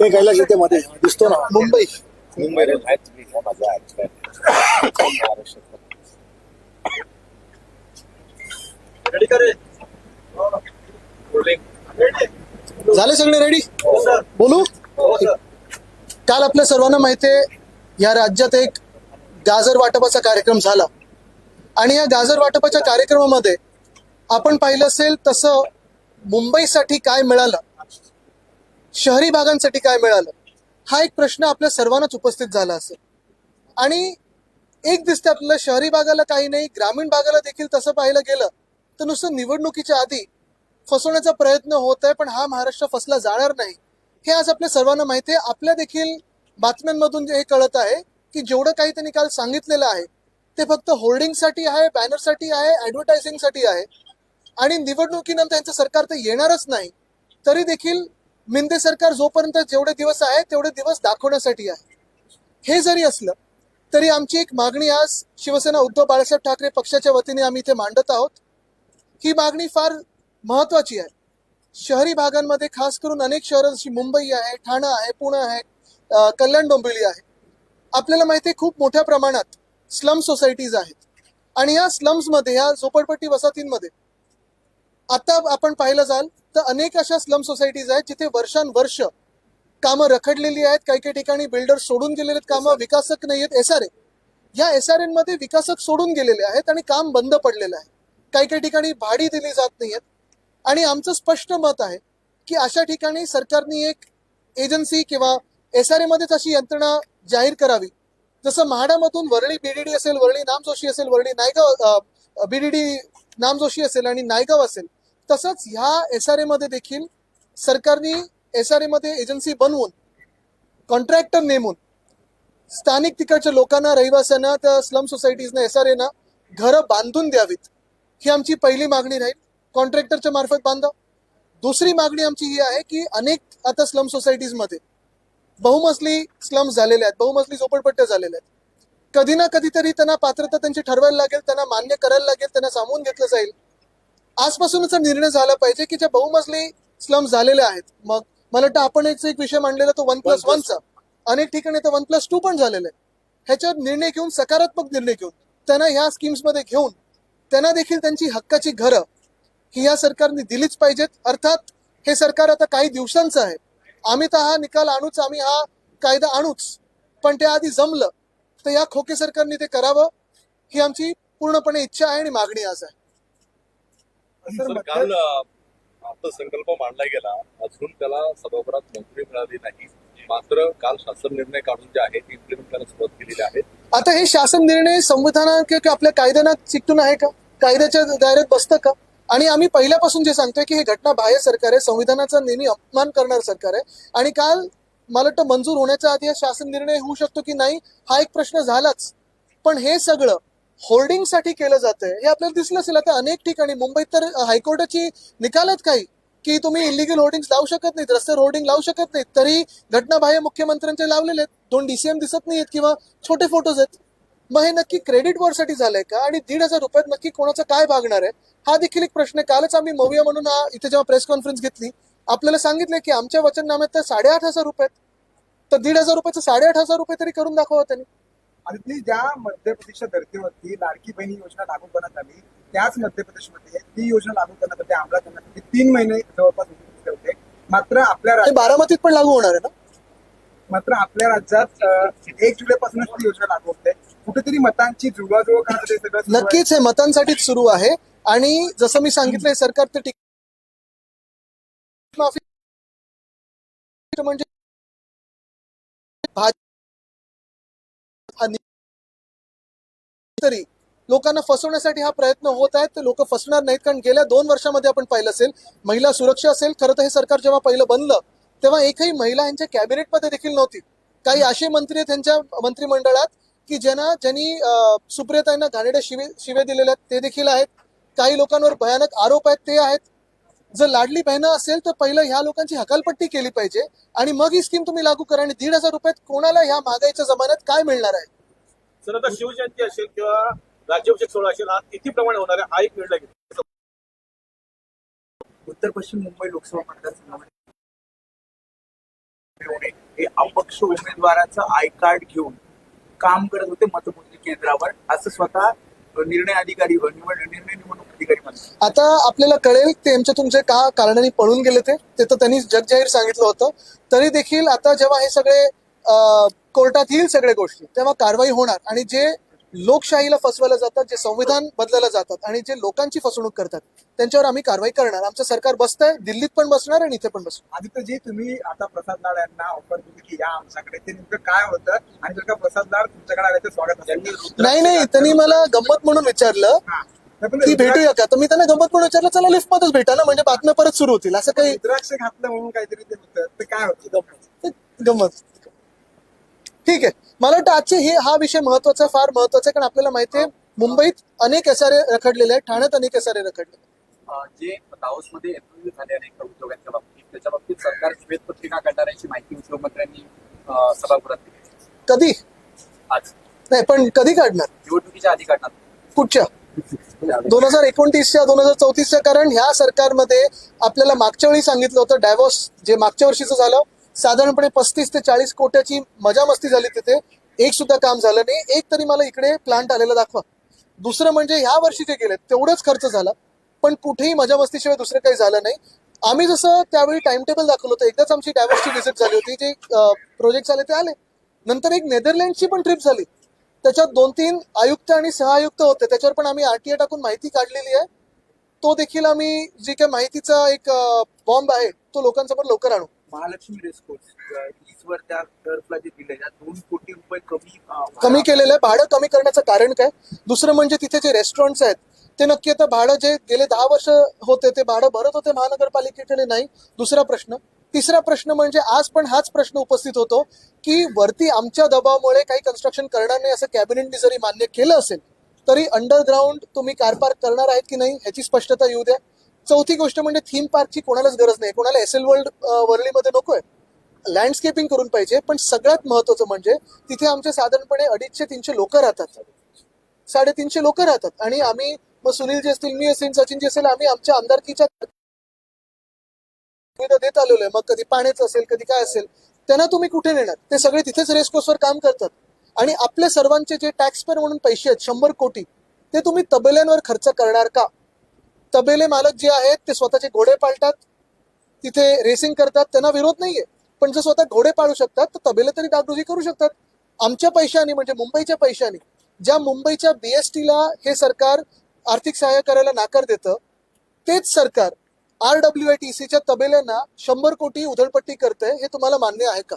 ते घेते मध्ये दिसतो ना मुंबई. महाराष्ट्रात झाले सगळे रेडी बोलू? काल आपल्या सर्वांना माहिती आहे या राज्यात एक गाजर वाटपाचा कार्यक्रम झाला. आणि या गाजर वाटपाच्या कार्यक्रमामध्ये आपण पाहिलं असेल तसं मुंबईसाठी काय मिळालं? शहरी भागांसाठी काय मिळालं? हा एक प्रश्न आपल्या सर्वांनाच उपस्थित झाला असेल. आणि एक दिसते आपल्याला शहरी भागाला काही नाही ग्रामीण भागाला देखील तसं पाहिलं गेलं तर नुसतं निवडणुकीच्या आधी फसवण्याचा प्रयत्न होत आहे पण हा महाराष्ट्र फसला जाणार नाही. हे आज आपल्या सर्वांना माहिती आहे. आपल्या देखील बातम्यांमधून हे कळत आहे की जेवढं काही त्यांनी काल सांगितलेलं आहे ते फक्त होर्डिंगसाठी आहे बॅनरसाठी आहे ॲडव्हर्टायझिंगसाठी आहे. आणि निवडणुकीनंतर यांचं सरकार तर येणारच नाही तरी देखील मिंदे सरकार जोपर्यंत जेवढे दिवस आहे तेवढे दिवस दाखवण्यासाठी आहे. हे जरी असलं तरी आमची एक मागणी आज शिवसेना उद्धव बाळासाहेब ठाकरे पक्षाच्या वतीने आम्ही इथे मांडत आहोत. ही मागणी फार महत्वाची आहे. शहरी भागांमध्ये खास करून अनेक शहरं जशी मुंबई आहे ठाणा आहे पुणे आहे कल्याण डोंबिवली आहे. आपल्याला माहिती आहे खूप मोठ्या प्रमाणात स्लम सोसायटीज आहेत. आणि या स्लम्समध्ये या झोपडपट्टी वसाहतींमध्ये आता आपण पाहिलं जाल तर अनेक अशा स्लम सोसायटीज आहेत जिथे वर्षानुवर्ष कामं रखडलेली आहेत. काही काही ठिकाणी बिल्डर सोडून गेलेले आहेत कामं विकासक नाही आहेत. एस आर ए या एस आरमध्ये विकासक सोडून गेलेले आहेत आणि काम बंद पडलेलं आहे. काही काही ठिकाणी भाडी दिली जात नाही आहेत. आणि आमचं स्पष्ट मत आहे की अशा ठिकाणी सरकारने एक एजन्सी किंवा एस आर मध्येच अशी यंत्रणा जाहीर करावी. जसं म्हाडामधून वरळी बीडीडी असेल वरळी नामजोशी असेल वरळी नायगाव बीडीडी नामजोशी असेल आणि नायगाव असेल तसंच ह्या एस आरमध्ये देखील सरकारने एस आरमध्ये एजन्सी बनवून कॉन्ट्रॅक्टर नेमून स्थानिक तिकडच्या लोकांना रहिवाशांना त्या स्लम सोसायटीजना एस आर एना घरं बांधून द्यावीत. ही आमची पहिली मागणी राहील. कॉन्ट्रॅक्टरच्या मार्फत बांधा दुसरी मागणी आमची ही आहे की अनेक आता स्लम सोसायटीजमध्ये बहुमजली स्लम्स झालेले आहेत. बहुमजली झोपडपट्ट्या झालेल्या आहेत. कधी ना कधीतरी त्यांना पात्रता त्यांची ठरवायला लागेल त्यांना मान्य करायला लागेल त्यांना सामावून घेतलं जाईल. आजपासूनच निर्णय झाला पाहिजे की ज्या बहुमजली स्लम्स झालेल्या आहेत. मग मला वाटतं आपण एक एक विषय मांडलेला तो वन प्लस वनचा अनेक ठिकाणी तर वन प्लस टू पण झालेलं आहे. ह्याच्यावर निर्णय घेऊन सकारात्मक निर्णय घेऊन त्यांना ह्या स्कीम्समध्ये घेऊन त्यांना देखील त्यांची हक्काची घरं ही या सरकारने दिलीच पाहिजेत. अर्थात हे सरकार आता काही दिवसांचं आहे. आम्ही तर हा निकाल आणूच आम्ही हा कायदा आणूच. पण ते आधी जमलं. तर या खोके सरकारने ते करावं ही आमची पूर्णपणे इच्छा आहे आणि मागणी आज आहे. सर काल अ, अर्थसंकल्प मांडला गेला. अजून त्याला सभागृहात मंजुरी मिळाली नाही. मात्र काल शासन निर्णय काढून जे आहे ते इम्प्लिमेंट करायला सुरुवात केलेली आहे आता हे शासन निर्णय संविधाना किंवा आपल्या कायद्याना चिकटून आहे का? कायद्याच्या दायऱ्यात बसतं का? आणि आम्ही पहिल्यापासून जे सांगतोय की हे घटना बाह्य सरकार आहे संविधानाचा नेहमी अपमान करणार सरकार आहे. आणि काल मला वाटतं मंजूर होण्याच्या आधी हा शासन निर्णय होऊ शकतो की नाही हा एक प्रश्न झालाच. पण हे सगळं होर्डिंगसाठी केलं जातंय. हे आपल्याला दिसलं असेल आता अनेक ठिकाणी. मुंबईत तर हायकोर्टाची निकाल आहेत काही की तुम्ही इलिगल होर्डिंग लावू शकत नाहीत रस्त्यावर होर्डिंग लावू शकत नाहीत. तरी घटनाबाह्य मुख्यमंत्र्यांचे लावलेले आहेत. दोन डीसीएम दिसत नाहीत किंवा छोटे फोटोज आहेत. मग हे नक्की क्रेडिटसाठी झालंय का? आणि दीड हजार रुपयात नक्की कोणाचं काय भागणार आहे? हा देखील एक प्रश्न आहे. कालच आम्ही मऊया म्हणून हा इथे जेव्हा प्रेस कॉन्फरन्स घेतली आपल्याला सांगितलं की आमच्या वचननाम्यात तर साडेआठ हजार रुपये तर दीड हजार रुपयाचं साडेआठ हजार रुपये तरी करून दाखवा त्यांनी. आणि ती ज्या मध्य प्रदेशच्या धर्तीवरती लाडकी बहिणी योजना लागू करण्यात आली त्याच मध्य प्रदेशमध्ये ती योजना लागू करण्यासाठी अंमलात आणण्यासाठी तीन महिने जवळपास होते मात्र आपल्या हे राज्यात बारामतीत पण लागू होणार आहे ना मात्र आपल्या राज्यात एक जुलैपासूनच ती योजना लागू होते कुठेतरी मतांची जुळवाजुळव करण्यासाठी सगळं. नक्कीच हे मतांसाठीच सुरू आहे आणि जसं मी सांगितलंय सरकार ते म्हणजे तरी लोकांना फसवण्यासाठी हा प्रयत्न होत आहे ते लोक फसणार नाहीत. कारण गेल्या दोन वर्षामध्ये आपण पाहिलं असेल महिला सुरक्षा असेल खरं तर हे सरकार जेव्हा पहिलं बनलं तेव्हा एकही महिला यांच्या कॅबिनेटमध्ये देखील नव्हती. काही असे मंत्री आहेत त्यांच्या मंत्रिमंडळात की ज्यांना ज्यांनी अं, सुप्रियताईंना घाणेड्या शिवे शिवे दिलेल्या आहेत ते देखील आहेत. काही लोकांवर भयानक आरोप आहेत ते आहेत. जर लाडली बहिणं असेल तर पहिलं ह्या लोकांची हकालपट्टी केली पाहिजे. आणि मग ही स्कीम तुम्ही लागू करा आणि दीड हजार रुपयात कोणाला ह्या महागाईच्या जमान्यात काय मिळणार आहे? सर आता शिवजयंती असेल किंवा राज्याभिषेक सोहळा असेल हा तिथीप्रमाणे होणार आहे हा एक निर्णय घेतला. उत्तर पश्चिम मुंबई लोकसभा मतदारसंघामध्ये हे अपक्ष उमेदवाराचं आय कार्ड घेऊन काम करत होते मतमोजणी केंद्रावर. असं स्वतः निर्णय अधिकारी निर्णय निवडणूक अधिकारी म्हणतात. आता आपल्याला कळेल त्यांच्या तुमचे का कारणाने पळून गेले ते तर त्यांनी जगजाहीर सांगितलं होतं. तरी देखील आता जेव्हा हे सगळे कोर्टात येईल सगळे गोष्टी तेव्हा कारवाई होणार. आणि जे लोकशाहीला फसवलं जातात जे संविधान बदललं जातात आणि जे लोकांची फसवणूक करतात त्यांच्यावर आम्ही कारवाई करणार. आमचं सरकार बसतंय दिल्लीत पण बसणार आणि इथे पण बसणार. आदित्यजी तुम्ही आता प्रसाद लाड यांना ऑफर दिली की या आमच्याकडे. ते नेमकं काय होतं? आणि जर का प्रसाद लाड तुमच्याकडे आले तर स्वागत नाही नाही त्यांनी मला गंमत म्हणून विचारलं हा. रुद्राक्ष- भेटूया का? तर मी त्यांना गंमत म्हणून विचारलं चला लिफ्ट मध्येच भेटा ना म्हणजे बातम्या परत सुरू होतील. असं काही रुद्राक्ष घातलं म्हणून काहीतरी ते होतं. ते काय होतं? गंमत गंमत. ठीक आहे. मला वाटतं आजचे हे हा विषय महत्त्वाचा फार महत्त्वाचा आहे कारण आपल्याला माहिती आहे मुंबईत अनेक एसआरए रखडलेले आहेत ठाण्यात अनेक एसआरए रखडले जे दाओसमध्ये एमओयू झाले अनेक उद्योगांच्या बाबतीत त्याच्या बाबतीत सरकार श्वेतपत्रिका काढणाऱ्याची माहिती उद्योगमंत्र्यांनी सभागृहात दिली. कधी? आज. नाही पण कधी काढणार? निवडणुकीच्या आधी काढणार. कुठच्या? दोन हजार एकोणतीसच्या दोन हजार चौतीसच्या कारण ह्या सरकारमध्ये आपल्याला मागच्या वेळी सांगितलं होतं डायव्होर्स जे मागच्या वर्षीचं झालं साधारणपणे पस्तीस ते चाळीस कोट्याची मजा मस्ती झाली तिथे. एक सुद्धा काम झालं नाही. एक तरी मला इकडे प्लांट आलेला दाखवा. दुसरं म्हणजे ह्या वर्षी जे गेले तेवढंच खर्च झाला. पण कुठेही मजा मस्तीशिवाय दुसरं काही झालं नाही. आम्ही जसं त्यावेळी टाइम टेबल दाखवलं होतं एकदाच आमची डायव्हर्सची व्हिजिट झाली होती जे प्रोजेक्ट आले ते आले. नंतर एक नेदरलँडची पण ट्रिप झाली. त्याच्यात दोन तीन आयुक्त आणि सहआयुक्त होते. त्याच्यावर पण आम्ही आरटीए टाकून माहिती काढलेली आहे. तो देखील आम्ही जी काही माहितीचा एक बॉम्ब आहे तो लोकांसमोर लवकर आणू. महालक्ष्मी रेसकोर्स लीजवर त्या टर्फला जे दिले दोन कोटी रुपये कमी कमी केलेलं आहे. भाडं कमी करण्याचं कारण काय? दुसरं म्हणजे तिथे जे रेस्टॉरंट्स आहेत ते नक्की आता भाडं जे गेले दहा वर्ष होते ते भाडं भरत होते महानगरपालिकेकडे नाही. दुसरा प्रश्न. तिसरा प्रश्न म्हणजे आज पण हाच प्रश्न उपस्थित होतो की वरती आमच्या दबावामुळे काही कन्स्ट्रक्शन करणार नाही असं कॅबिनेटने जरी मान्य केलं असेल तरी अंडरग्राऊंड तुम्ही कार पार्क करणार आहेत की नाही ह्याची स्पष्टता येऊ द्या. चौथी गोष्ट म्हणजे थीम पार्कची कोणालाच गरज नाही. कोणाला एस एल वर्ल्ड नको नकोय. लँडस्केपिंग करून पाहिजे पण सगळ्यात महत्वाचं म्हणजे तिथे आमचे साधारणपणे अडीचशे तीनशे लोक राहतात. साडेतीनशे लोक राहतात. आणि आम्ही मग सुनील जे असतील मी असेल सचिन जे असेल आम्ही आमच्या आमदारकीच्या सुविधा देत आलेलो आहे. मग कधी पाण्याचं असेल कधी काय असेल त्यांना तुम्ही कुठे नेणार? ते सगळे तिथेच रेसकोर्सवर काम करतात. आणि आपले सर्वांचे जे टॅक्सपेअर म्हणून पैसे आहेत शंभर कोटी ते तुम्ही तबेल्यांवर खर्च करणार का? तबेले मालक जे आहेत ते स्वतःचे घोडे पाळतात तिथे रेसिंग करतात त्यांना विरोध नाहीये. पण जर स्वतः घोडे पाळू शकतात तर तबेले तरी डागडुजी करू शकतात. आमच्या पैशाने म्हणजे मुंबईच्या पैशाने ज्या मुंबईच्या बीएसटीला हे सरकार आर्थिक सहाय्य करायला नाकार देतं तेच सरकार आर डब्ल्यू आय टी सीच्या तबेल्यांना शंभर कोटी उधळपट्टी करते हे तुम्हाला मान्य आहे का?